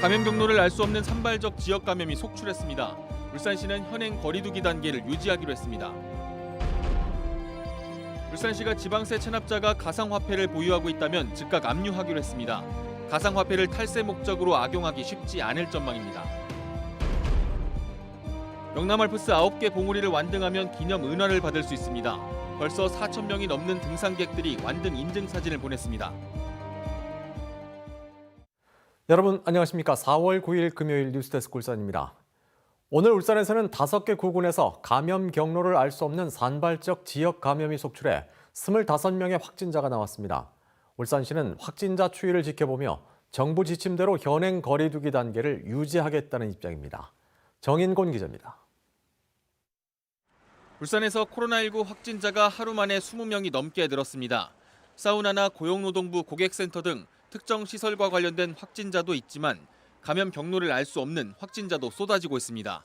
감염 경로를 알 수 없는 산발적 지역 감염이 속출했습니다. 울산시는 현행 거리두기 단계를 유지하기로 했습니다. 울산시가 지방세 체납자가 가상화폐를 보유하고 있다면 즉각 압류하기로 했습니다. 가상화폐를 탈세 목적으로 악용하기 쉽지 않을 전망입니다. 영남 알프스 9개 봉우리를 완등하면 기념 은화를 받을 수 있습니다. 벌써 4천 명이 넘는 등산객들이 완등 인증 사진을 보냈습니다. 여러분 안녕하십니까? 4월 9일 금요일 뉴스데스크 울산입니다. 오늘 울산에서는 다섯 개 구군에서 감염 경로를 알 수 없는 산발적 지역 감염이 속출해 25명의 확진자가 나왔습니다. 울산시는 확진자 추이를 지켜보며 정부 지침대로 현행 거리두기 단계를 유지하겠다는 입장입니다. 정인곤 기자입니다. 울산에서 코로나19 확진자가 하루 만에 20명이 넘게 늘었습니다. 사우나나 고용노동부 고객센터 등 특정 시설과 관련된 확진자도 있지만 감염 경로를 알 수 없는 확진자도 쏟아지고 있습니다.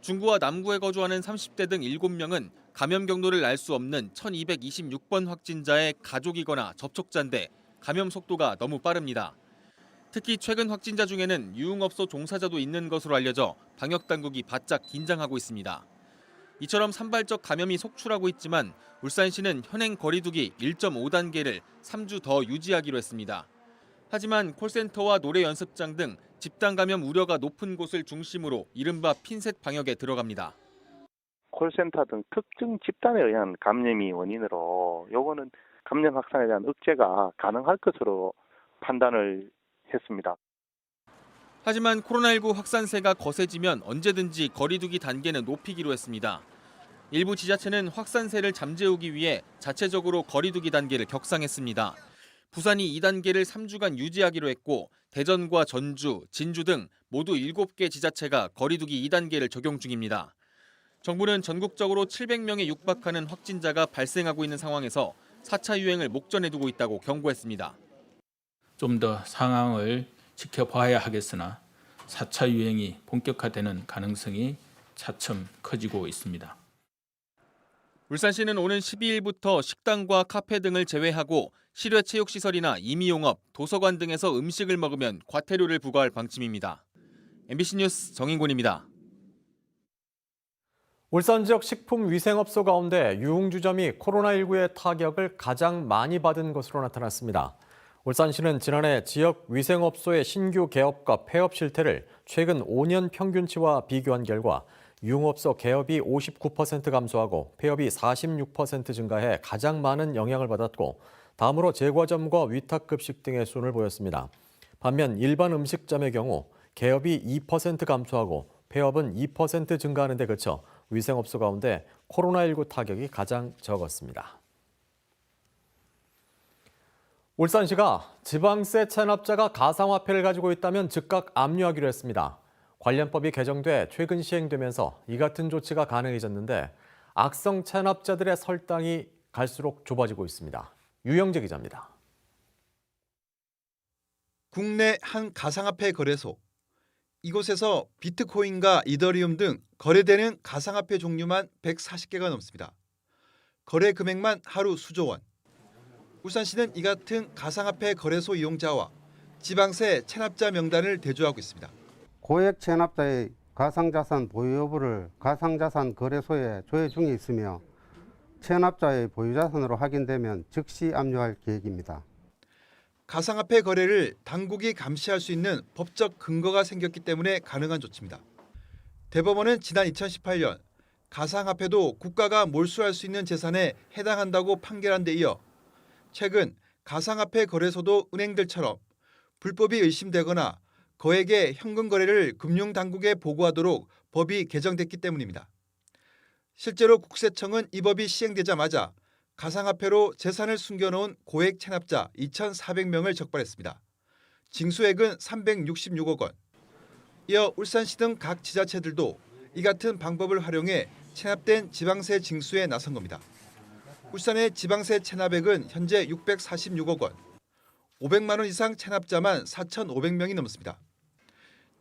중구와 남구에 거주하는 30대 등 7명은 감염 경로를 알 수 없는 1226번 확진자의 가족이거나 접촉자인데 감염 속도가 너무 빠릅니다. 특히 최근 확진자 중에는 유흥업소 종사자도 있는 것으로 알려져 방역 당국이 바짝 긴장하고 있습니다. 이처럼 산발적 감염이 속출하고 있지만 울산시는 현행 거리두기 1.5단계를 3주 더 유지하기로 했습니다. 하지만 콜센터와 노래 연습장 등 집단 감염 우려가 높은 곳을 중심으로 이른바 핀셋 방역에 들어갑니다. 콜센터 등 특정 집단에 의한 감염이 원인으로 요거는 감염 확산에 대한 억제가 가능할 것으로 판단을 했습니다. 하지만 코로나19 확산세가 거세지면 언제든지 거리두기 단계는 높이기로 했습니다. 일부 지자체는 확산세를 잠재우기 위해 자체적으로 거리두기 단계를 격상했습니다. 부산이 2단계를 3주간 유지하기로 했고 대전과 전주, 진주 등 모두 7개 지자체가 거리두기 2단계를 적용 중입니다. 정부는 전국적으로 700명에 육박하는 확진자가 발생하고 있는 상황에서 4차 유행을 목전에 두고 있다고 경고했습니다. 좀 더 상황을 지켜봐야 하겠으나 4차 유행이 본격화되는 가능성이 차츰 커지고 있습니다. 울산시는 오는 12일부터 식당과 카페 등을 제외하고 실외 체육시설이나 임의용업, 도서관 등에서 음식을 먹으면 과태료를 부과할 방침입니다. MBC 뉴스 정인곤입니다. 울산 지역 식품위생업소 가운데 유흥주점이 코로나19의 타격을 가장 많이 받은 것으로 나타났습니다. 울산시는 지난해 지역 위생업소의 신규 개업과 폐업 실태를 최근 5년 평균치와 비교한 결과 유흥업소 개업이 59% 감소하고 폐업이 46% 증가해 가장 많은 영향을 받았고 다음으로 제과점과 위탁급식 등의 순을 보였습니다. 반면 일반 음식점의 경우 개업이 2% 감소하고 폐업은 2% 증가하는 데 그쳐 위생업소 가운데 코로나19 타격이 가장 적었습니다. 울산시가 지방세 체납자가 가상화폐를 가지고 있다면 즉각 압류하기로 했습니다. 관련법이 개정돼 최근 시행되면서 이 같은 조치가 가능해졌는데 악성 체납자들의 설당이 갈수록 좁아지고 있습니다. 유영재 기자입니다. 국내 한 가상화폐 거래소. 이곳에서 비트코인과 이더리움 등 거래되는 가상화폐 종류만 140개가 넘습니다. 거래 금액만 하루 수조 원. 울산시는 이 같은 가상화폐 거래소 이용자와 지방세 체납자 명단을 대조하고 있습니다. 고액 체납자의 가상자산 보유 여부를 가상자산 거래소에 조회 중에 있으며 체납자의 보유자산으로 확인되면 즉시 압류할 계획입니다. 가상화폐 거래를 당국이 감시할 수 있는 법적 근거가 생겼기 때문에 가능한 조치입니다. 대법원은 지난 2018년 가상화폐도 국가가 몰수할 수 있는 재산에 해당한다고 판결한 데 이어 최근 가상화폐 거래소도 은행들처럼 불법이 의심되거나 거액의 현금 거래를 금융당국에 보고하도록 법이 개정됐기 때문입니다. 실제로 국세청은 이 법이 시행되자마자 가상화폐로 재산을 숨겨놓은 고액 체납자 2,400명을 적발했습니다. 징수액은 366억 원. 이어 울산시 등 각 지자체들도 이 같은 방법을 활용해 체납된 지방세 징수에 나선 겁니다. 울산의 지방세 체납액은 현재 646억 원. 500만 원 이상 체납자만 4,500명이 넘습니다.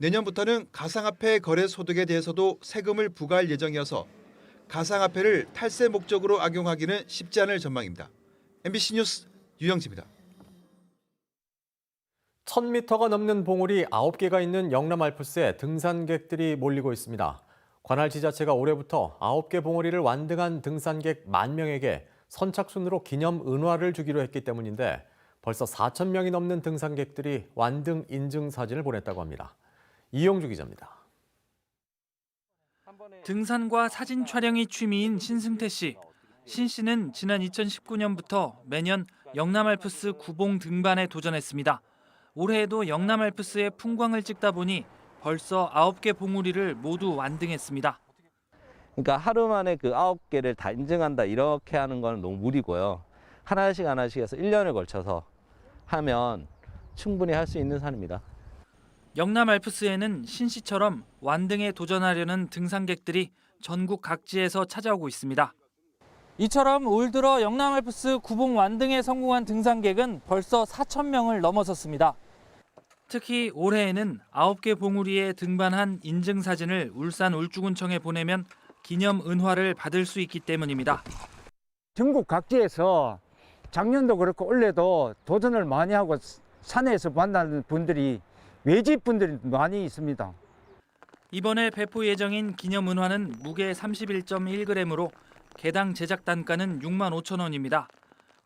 내년부터는 가상화폐 거래 소득에 대해서도 세금을 부과할 예정이어서 가상화폐를 탈세 목적으로 악용하기는 쉽지 않을 전망입니다. MBC 뉴스 유영지입니다. 1000m가 넘는 봉우리 9개가 있는 영남 알프스에 등산객들이 몰리고 있습니다. 관할 지자체가 올해부터 9개 봉우리를 완등한 등산객 만 명에게 선착순으로 기념 은화를 주기로 했기 때문인데 벌써 4천 명이 넘는 등산객들이 완등 인증 사진을 보냈다고 합니다. 이용주 기자입니다. 등산과 사진 촬영이 취미인 신승태 씨. 신 씨는 지난 2019년부터 매년 영남알프스 구봉 등반에 도전했습니다. 올해에도 영남알프스의 풍광을 찍다 보니 벌써 9개 봉우리를 모두 완등했습니다. 그러니까 하루 만에 그 아홉 개를 다 인증한다 이렇게 하는 건 너무 무리고요. 하나씩 하나씩 해서 1년을 걸쳐서 하면 충분히 할 수 있는 산입니다. 영남 알프스에는 신 씨처럼 완등에 도전하려는 등산객들이 전국 각지에서 찾아오고 있습니다. 이처럼 올 들어 영남 알프스 구봉 완등에 성공한 등산객은 벌써 4천 명을 넘어섰습니다. 특히 올해에는 9개 봉우리에 등반한 인증 사진을 울산 울주군청에 보내면 기념 은화를 받을 수 있기 때문입니다. 전국 각지에서 작년도 그렇고 올해도 도전을 많이 하고 산에서 만나는 분들이 외집 분들이 많이 있습니다. 이번에 배포 예정인 기념 은화는 무게 31.1g으로 개당 제작 단가는 6만 5천 원입니다.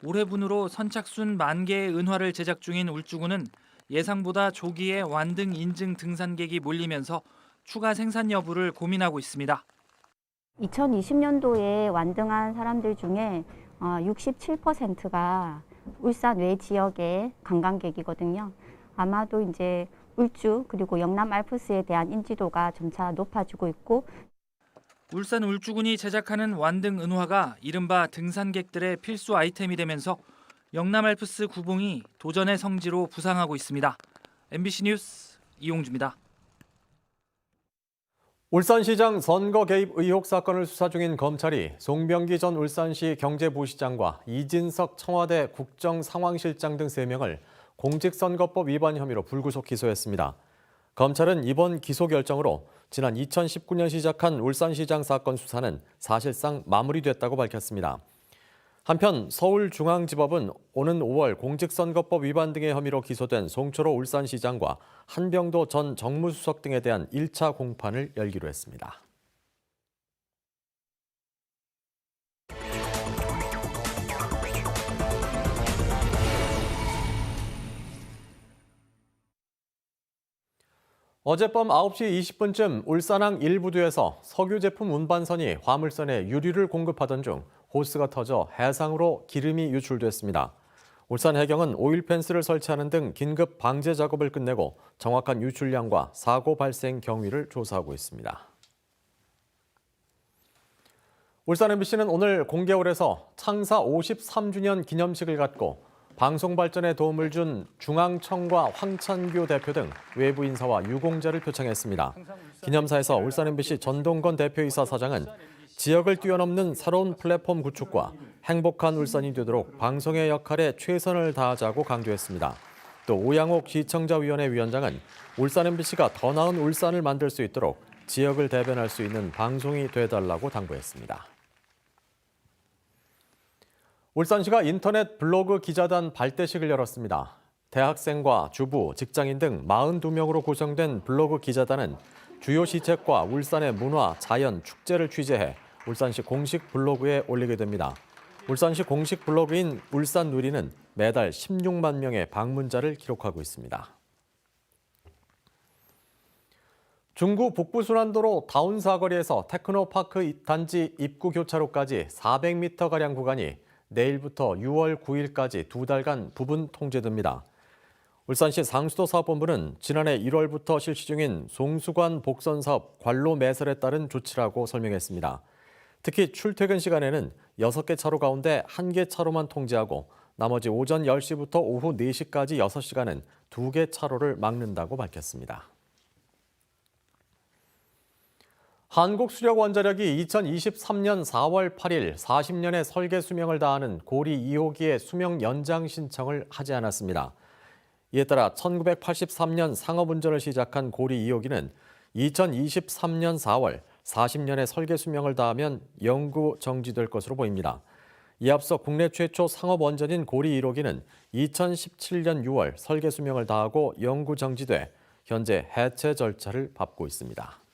올해분으로 선착순 만 개의 은화를 제작 중인 울주군은 예상보다 조기에 완등 인증 등산객이 몰리면서 추가 생산 여부를 고민하고 있습니다. 2020년도에 완등한 사람들 중에 67%가 울산 외 지역의 관광객이거든요. 아마도 이제 울주 그리고 영남 알프스에 대한 인지도가 점차 높아지고 있고 울산 울주군이 제작하는 완등 은화가 이른바 등산객들의 필수 아이템이 되면서 영남 알프스 구봉이 도전의 성지로 부상하고 있습니다. MBC 뉴스 이용주입니다. 울산시장 선거 개입 의혹 사건을 수사 중인 검찰이 송병기 전 울산시 경제부시장과 이진석 청와대 국정상황실장 등 3명을 공직선거법 위반 혐의로 불구속 기소했습니다. 검찰은 이번 기소 결정으로 지난 2019년 시작한 울산시장 사건 수사는 사실상 마무리됐다고 밝혔습니다. 한편 서울중앙지법은 오는 5월 공직선거법 위반 등의 혐의로 기소된 송철호 울산시장과 한병도 전 정무수석 등에 대한 1차 공판을 열기로 했습니다. 어젯밤 9시 20분쯤 울산항 일부두에서 석유 제품 운반선이 화물선에 유류를 공급하던 중 호스가 터져 해상으로 기름이 유출됐습니다. 울산 해경은 오일 펜스를 설치하는 등 긴급 방제 작업을 끝내고 정확한 유출량과 사고 발생 경위를 조사하고 있습니다. 울산 MBC는 오늘 공개홀에서 창사 53주년 기념식을 갖고 방송 발전에 도움을 준 중앙청과 황찬규 대표 등 외부 인사와 유공자를 표창했습니다. 기념사에서 울산 MBC 전동건 대표이사 사장은 지역을 뛰어넘는 새로운 플랫폼 구축과 행복한 울산이 되도록 방송의 역할에 최선을 다하자고 강조했습니다. 또 오양옥 시청자위원회 위원장은 울산 MBC가 더 나은 울산을 만들 수 있도록 지역을 대변할 수 있는 방송이 되달라고 당부했습니다. 울산시가 인터넷 블로그 기자단 발대식을 열었습니다. 대학생과 주부, 직장인 등 42명으로 구성된 블로그 기자단은 주요 시책과 울산의 문화, 자연, 축제를 취재해 울산시 공식 블로그에 올리게 됩니다. 울산시 공식 블로그인 울산 누리는 매달 16만 명의 방문자를 기록하고 있습니다. 중구 북부순환도로 다운 사거리에서 테크노파크 단지 입구 교차로까지 400m가량 구간이 내일부터 6월 9일까지 두 달간 부분 통제됩니다. 울산시 상수도 사업본부는 지난해 1월부터 실시 중인 송수관 복선 사업 관로 매설에 따른 조치라고 설명했습니다. 특히 출퇴근 시간에는 6개 차로 가운데 1개 차로만 통제하고 나머지 오전 10시부터 오후 4시까지 6시간은 2개 차로를 막는다고 밝혔습니다. 한국수력원자력이 2023년 4월 8일 40년의 설계 수명을 다하는 고리 2호기의 수명 연장 신청을 하지 않았습니다. 이에 따라 1983년 상업운전을 시작한 고리 2호기는 2023년 4월 40년의 설계 수명을 다하면 영구 정지될 것으로 보입니다. 이 앞서 국내 최초 상업 원전인 고리 1호기는 2017년 6월 설계 수명을 다하고 영구 정지돼 현재 해체 절차를 밟고 있습니다.